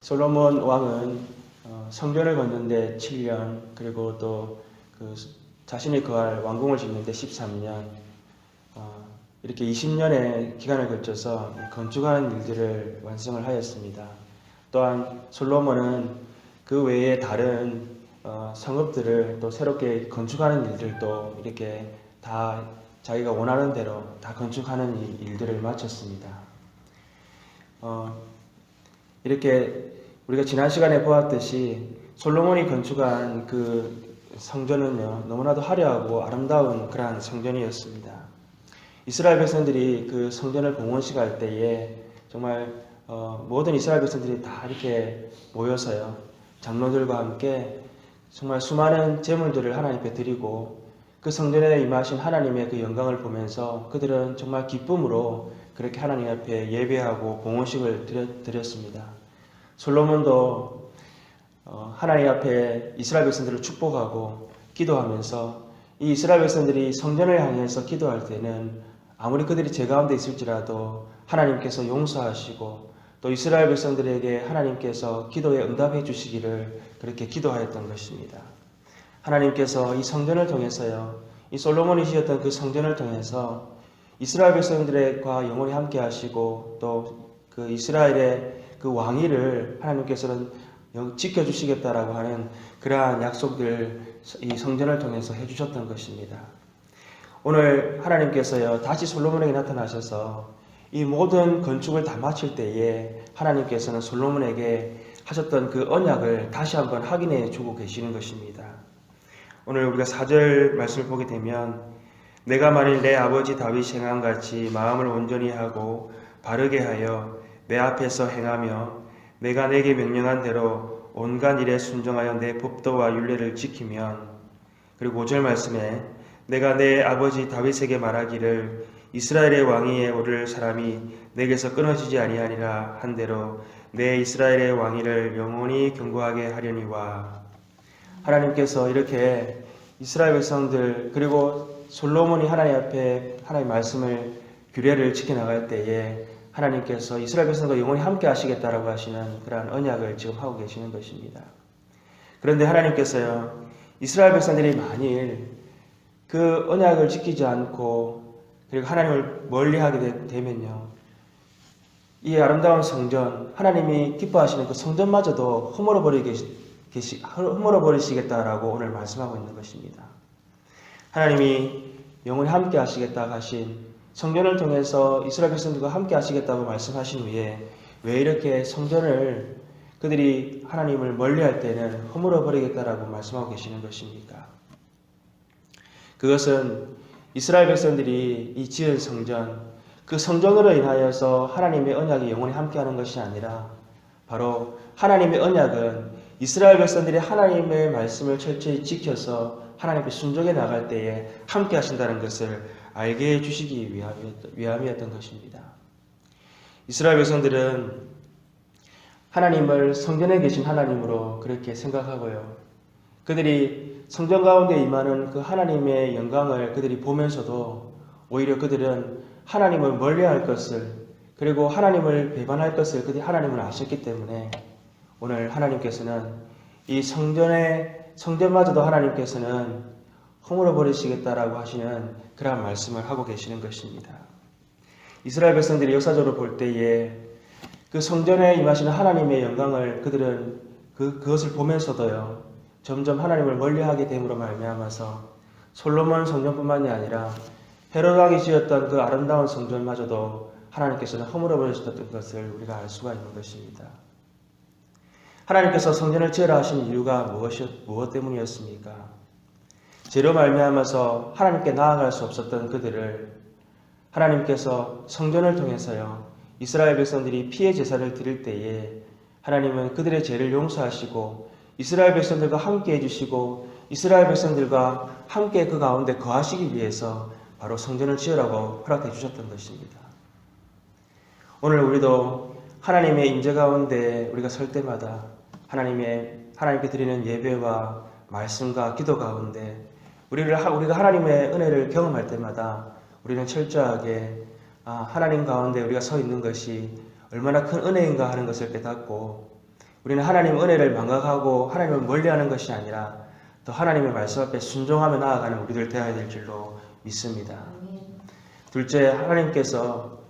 솔로몬 왕은 어, 성전을 건는데 7년 그리고 또 그 자신이 거할 왕궁을 짓는데 13년 어, 이렇게 20년의 기간을 거쳐서 건축하는 일들을 완성을 하였습니다. 또한 솔로몬은 그 외에 다른 어, 성읍들을 또 새롭게 건축하는 일들도 이렇게 다 자기가 원하는 대로 다 건축하는 이 일들을 마쳤습니다. 어, 이렇게 우리가 지난 시간에 보았듯이 솔로몬이 건축한 그 성전은요 너무나도 화려하고 아름다운 그러한 성전이었습니다. 이스라엘 백성들이 그 성전을 봉헌식할 때에 정말 어, 모든 이스라엘 백성들이 다 이렇게 모여서요 장로들과 함께 정말 수많은 제물들을 하나님께 드리고 그 성전에 임하신 하나님의 그 영광을 보면서 그들은 정말 기쁨으로 그렇게 하나님 앞에 예배하고 드렸, 드렸습니다. 솔로몬도 어, 하나님 앞에 이스라엘 백성들을 축복하고 기도하면서 이 이스라엘 백성들이 성전을 향해서 기도할 때는 아무리 그들이 제 가운데 있을지라도 하나님께서 용서하시고 또 이스라엘 백성들에게 하나님께서 기도에 응답해 주시기를 그렇게 기도하였던 것입니다. 하나님께서 이 성전을 통해서요, 이 솔로몬이 지었던 그 성전을 통해서 이스라엘 백성들과 영원히 함께 하시고 또 그 이스라엘의 그 왕위를 하나님께서는 영- 지켜주시겠다라고 하는 그러한 약속들 이 성전을 통해서 해주셨던 것입니다. 오늘 하나님께서요 다시 솔로몬에게 나타나셔서 이 모든 건축을 다 마칠 때에 하나님께서는 솔로몬에게 하셨던 그 언약을 다시 한번 확인해 주고 계시는 것입니다. 오늘 우리가 4절 말씀을 보게 되면 내가 만일 내 아버지 다윗 행한 같이 마음을 온전히 하고 바르게 하여 내 앞에서 행하며 내가 내게 명령한 대로 온갖 일에 순종하여 내 법도와 율례를 지키면 그리고 5절 말씀에 내가 내 아버지 다윗에게 말하기를 이스라엘의 왕위에 오를 사람이 내게서 끊어지지 아니하니라 한 대로 내 이스라엘의 왕위를 영원히 경고하게 하려니와. 하나님께서 이렇게 이스라엘 백성들 그리고 솔로몬이 하나님 앞에 하나님 말씀을 규례를 지켜나갈 때에 하나님께서 이스라엘 백성과 영원히 함께 하시겠다라고 하시는 그러한 언약을 지금 하고 계시는 것입니다. 그런데 하나님께서요 이스라엘 백성들이 만일 그 언약을 지키지 않고 그리고 하나님을 멀리하게 되- 되면요 이 아름다운 성전 하나님이 기뻐하시는 그 성전마저도 허물어 버리게 허물어 버리시겠다라고 오늘 말씀하고 있는 것입니다. 하나님이 영원히 함께 하시겠다 하신 성전을 통해서 이스라엘 백성들과 함께 하시겠다고 말씀하신 후에 왜 이렇게 성전을 그들이 하나님을 멀리할 때는 허물어 버리겠다라고 말씀하고 계시는 것입니까? 그것은 이스라엘 백성들이 이 지은 성전 그 성전으로 인하여서 하나님의 언약이 영원히 함께하는 것이 아니라 바로 하나님의 언약은 이스라엘 백성들이 하나님의 말씀을 철저히 지켜서 하나님께 순종해 나갈 때에 함께 하신다는 것을 알게 해 주시기 위함이었던, 것입니다. 이스라엘 백성들은 하나님을 성전에 계신 하나님으로 그렇게 생각하고요. 그들이 성전 가운데 임하는 그 하나님의 영광을 그들이 보면서도 오히려 그들은 하나님을 멀리할 것을 그리고 하나님을 배반할 것을 그들이 하나님을 아셨기 때문에 오늘 하나님께서는 이 성전의 성전마저도 하나님께서는 허물어 버리시겠다라고 하시는 그러한 말씀을 하고 계시는 것입니다. 이스라엘 백성들이 역사적으로 볼 때에 그 성전에 임하시는 하나님의 영광을 그들은 그, 그것을 보면서도요 점점 하나님을 멀리하게 됨으로 말미암아서 솔로몬 성전뿐만이 아니라 헤롯 왕이 지었던 그 아름다운 성전마저도 하나님께서는 허물어 버리셨던 것을 우리가 알 수가 있는 것입니다. 하나님께서 성전을 지으라 하신 이유가 무엇이 무엇 때문이었습니까? 죄로 말미암아서 하나님께 나아갈 수 없었던 그들을 하나님께서 성전을 통해서요 이스라엘 백성들이 피해 제사를 드릴 때에 하나님은 그들의 죄를 용서하시고 이스라엘 백성들과 함께 해주시고 이스라엘 백성들과 함께 그 가운데 거하시기 위해서 바로 성전을 지으라고 허락해 주셨던 것입니다. 오늘 우리도 하나님의 임재 가운데 우리가 설 때마다 하나님의 하나님께 드리는 예배와 말씀과 기도 가운데 우리를 하- 우리가 하나님의 은혜를 경험할 때마다 우리는 철저하게 아, 하나님 가운데 우리가 서 있는 것이 얼마나 큰 은혜인가 하는 것을 깨닫고 우리는 하나님 은혜를 망각하고 하나님을 멀리하는 것이 아니라 더 하나님의 말씀 앞에 순종하며 나아가는 우리들 되어야 될 줄로 믿습니다. 둘째, 하나님께서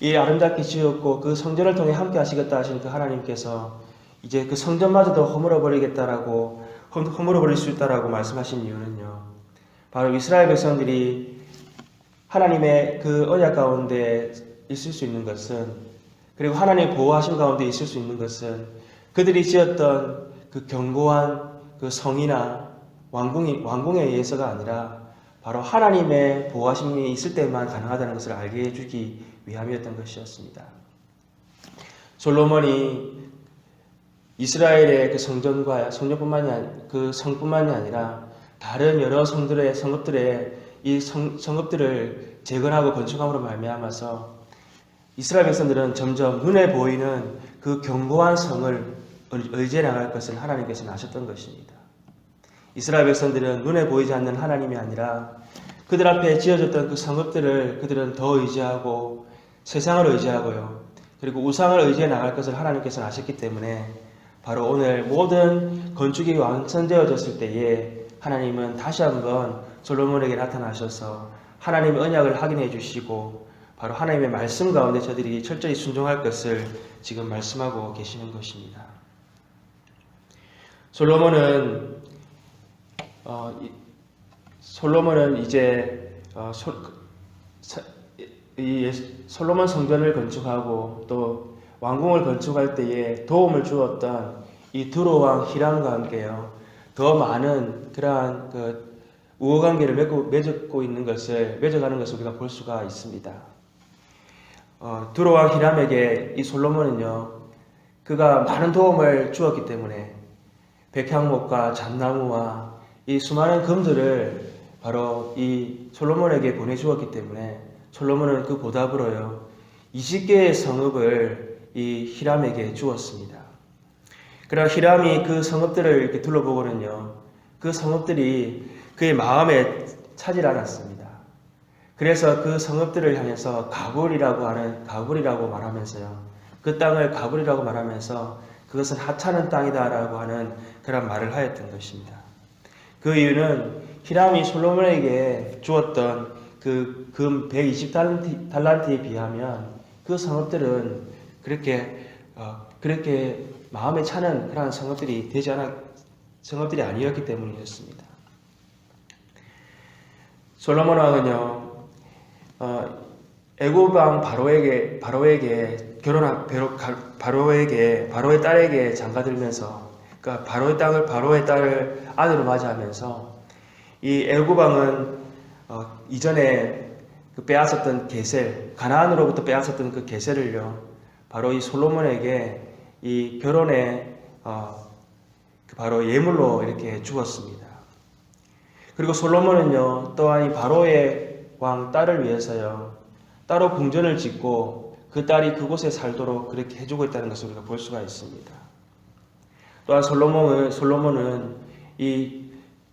이 아름답게 지었고 그 성전을 통해 함께 하시겠다 하신 그 하나님께서 이제 그 성전마저도 허물어 버리겠다라고 허- 허물어 버릴 수 있다라고 말씀하신 이유는요. 바로 이스라엘 백성들이 하나님의 그 언약 가운데 있을 수 있는 것은 그리고 하나님의 보호하심 가운데 있을 수 있는 것은 그들이 지었던 그 견고한 그 성이나 왕궁이 왕궁에 의해서가 아니라 바로 하나님의 보호하심이 있을 때만 가능하다는 것을 알게 해주기 위함이었던 것이었습니다. 솔로몬이 이스라엘의 그 성전과 성전뿐만이 아니 그 성뿐만이 아니라 다른 여러 성들의 성읍들의 이 성, 성읍들을 재건하고 건축함으로 말미암아서 이스라엘 백성들은 점점 눈에 보이는 그 견고한 성을 의지해 나갈 것을 하나님께서는 아셨던 것입니다. 이스라엘 백성들은 눈에 보이지 않는 하나님이 아니라 그들 앞에 지어졌던 그 성읍들을 그들은 더 의지하고 세상을 의지하고요. 그리고 우상을 의지해 나갈 것을 하나님께서는 아셨기 때문에 바로 오늘 모든 건축이 완성되어졌을 때에 하나님은 다시 한번 솔로몬에게 나타나셔서 하나님의 언약을 확인해 주시고 바로 하나님의 말씀 가운데 저들이 철저히 순종할 것을 지금 말씀하고 계시는 것입니다. 솔로몬은 어, 이- 솔로몬은 이제 어, 소- 사- 이 솔로몬 성전을 건축하고 또 왕궁을 건축할 때에 도움을 주었던 이 두로 왕 히람과 함께요 더 많은 그러한 그 우호관계를 맺고, 맺고 있는 것을 맺어가는 것을 우리가 볼 수가 있습니다. 어, 두로 왕 히람에게 이 솔로몬은요 그가 많은 도움을 주었기 때문에 백향목과 잣나무와 이 수많은 금들을 바로 이 솔로몬에게 보내주었기 때문에 솔로몬은 그 보답으로요 20개의 성읍을 이 히람에게 주었습니다. 그러나 히람이 그 성읍들을 이렇게 둘러보고는요 그 성읍들이 그의 마음에 차질 않았습니다. 그래서 그 성읍들을 향해서 가불이라고 하는 가불이라고 말하면서요 그 땅을 가불이라고 말하면서 그것은 하찮은 땅이다라고 하는 그런 말을 하였던 것입니다. 그 이유는 히람이 솔로몬에게 주었던 그 금 120달란트에 비하면 그 성읍들은 그렇게 어, 그렇게 마음에 차는 그러한 성읍들이 되지 않았 성읍들이 아니었기 때문이었습니다. 솔로몬 왕은요 어, 애굽 왕 바로에게 바로에게 결혼한 바로, 바로 에게 바로의 딸에게 장가들면서 그러니까 바로의 땅을 바로의 딸을 아내로 맞이하면서 이 애굽 왕은 어, 이전에 그 빼앗았던 게셀 가나안으로부터 빼앗았던 그 게셀을요 바로 이 솔로몬에게 이 결혼에 어, 그 바로 예물로 이렇게 주었습니다. 그리고 솔로몬은요 또한 이 바로의 왕 딸을 위해서요 따로 궁전을 짓고 그 딸이 그곳에 살도록 그렇게 해주고 있다는 것을 우리가 볼 수가 있습니다. 또한 솔로몬은 솔로몬은 이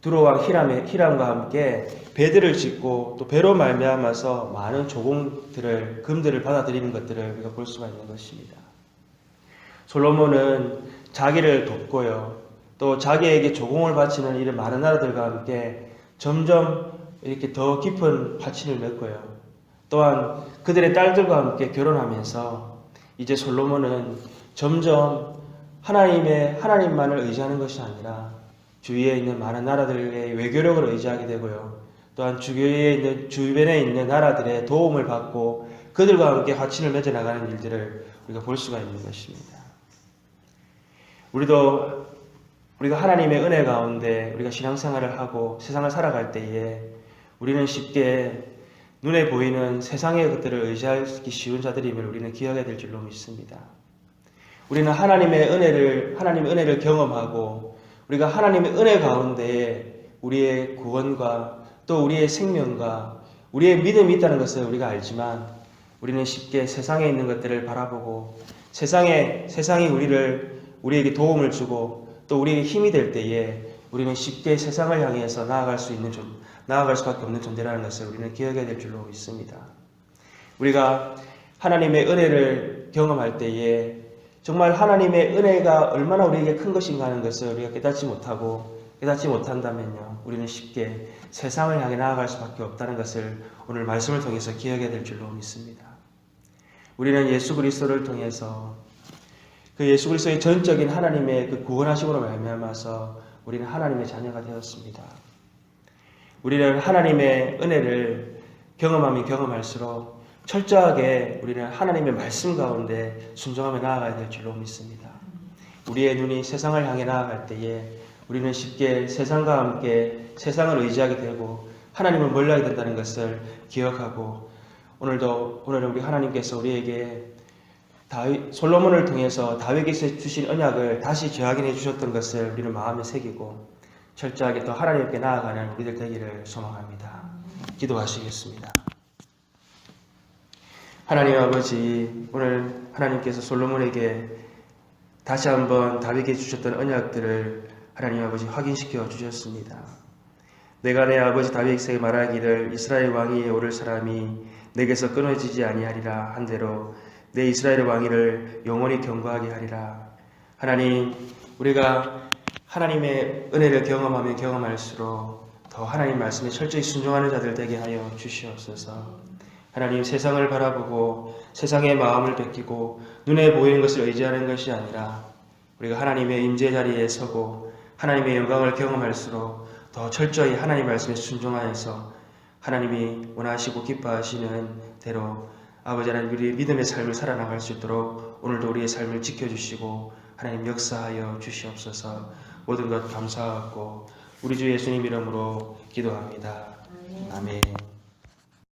두로왕 히람의 히람과 함께 배들을 짓고 또 배로 말미암아서 많은 조공들을 금들을 받아들이는 것들을 우리가 볼 수가 있는 것입니다. 솔로몬은 자기를 돕고요. 또 자기에게 조공을 바치는 이런 많은 나라들과 함께 점점 이렇게 더 깊은 화친을 맺고요. 또한 그들의 딸들과 함께 결혼하면서 이제 솔로몬은 점점 하나님의 하나님만을 의지하는 것이 아니라 주위에 있는 많은 나라들의 외교력을 의지하게 되고요. 또한 주위에 있는 주변에 있는 나라들의 도움을 받고 그들과 함께 화친을 맺어 나가는 일들을 우리가 볼 수가 있는 것입니다. 우리도 우리가 하나님의 은혜 가운데 우리가 신앙생활을 하고 세상을 살아갈 때에 우리는 쉽게 눈에 보이는 세상의 것들을 의지하기 쉬운 자들임을 우리는 기억해야 될 줄로 믿습니다. 우리는 하나님의 은혜를 하나님의 은혜를 경험하고 우리가 하나님의 은혜 가운데 우리의 구원과 또 우리의 생명과 우리의 믿음이 있다는 것을 우리가 알지만 우리는 쉽게 세상에 있는 것들을 바라보고 세상에 세상이 우리를 우리에게 도움을 주고 또 우리에게 힘이 될 때에 우리는 쉽게 세상을 향해서 나아갈 수 있는 존, 나아갈 수밖에 없는 존재라는 것을 우리는 기억해야 될 줄로 믿습니다. 우리가 하나님의 은혜를 경험할 때에 정말 하나님의 은혜가 얼마나 우리에게 큰 것인가 하는 것을 우리가 깨닫지 못하고 깨닫지 못한다면요. 우리는 쉽게 세상을 향해 나아갈 수밖에 없다는 것을 오늘 말씀을 통해서 기억해야 될 줄로 믿습니다. 우리는 예수 그리스도를 통해서 그 예수 그리스도의 전적인 하나님의 그 구원하심으로 말미암아서 우리는 하나님의 자녀가 되었습니다. 우리는 하나님의 은혜를 경험하면 경험할수록 철저하게 우리는 하나님의 말씀 가운데 순종하며 나아가야 될 줄로 믿습니다. 우리의 눈이 세상을 향해 나아갈 때에 우리는 쉽게 세상과 함께 세상을 의지하게 되고 하나님을 멀리하게 된다는 것을 기억하고 오늘도 오늘은 우리 하나님께서 우리에게 다윗 솔로몬을 통해서 다윗에게 주신 언약을 다시 재확인해 주셨던 것을 우리는 마음에 새기고 철저하게 또 하나님께 나아가는 우리들 되기를 소망합니다. 기도하시겠습니다. 하나님 아버지 오늘 하나님께서 솔로몬에게 다시 한번 다윗에게 주셨던 언약들을 하나님 아버지 확인시켜 주셨습니다. 내가 내 아버지 다윗에게 말하기를 이스라엘 왕위에 오를 사람이 내게서 끊어지지 아니하리라 한 대로 내 이스라엘 왕위를 영원히 경고하게 하리라. 하나님 우리가 하나님의 은혜를 경험하면 경험할수록 더 하나님 말씀에 철저히 순종하는 자들 되게 하여 주시옵소서. 하나님 세상을 바라보고 세상의 마음을 베끼고 눈에 보이는 것을 의지하는 것이 아니라 우리가 하나님의 임재 자리에 서고 하나님의 영광을 경험할수록 더 철저히 하나님 말씀에 순종하여서 하나님이 원하시고 기뻐하시는 대로 아버지 하나님 우리의 믿음의 삶을 살아나갈 수 있도록 오늘도 우리의 삶을 지켜주시고 하나님 역사하여 주시옵소서 모든 것 감사하고 우리 주 예수님 이름으로 기도합니다. 아멘.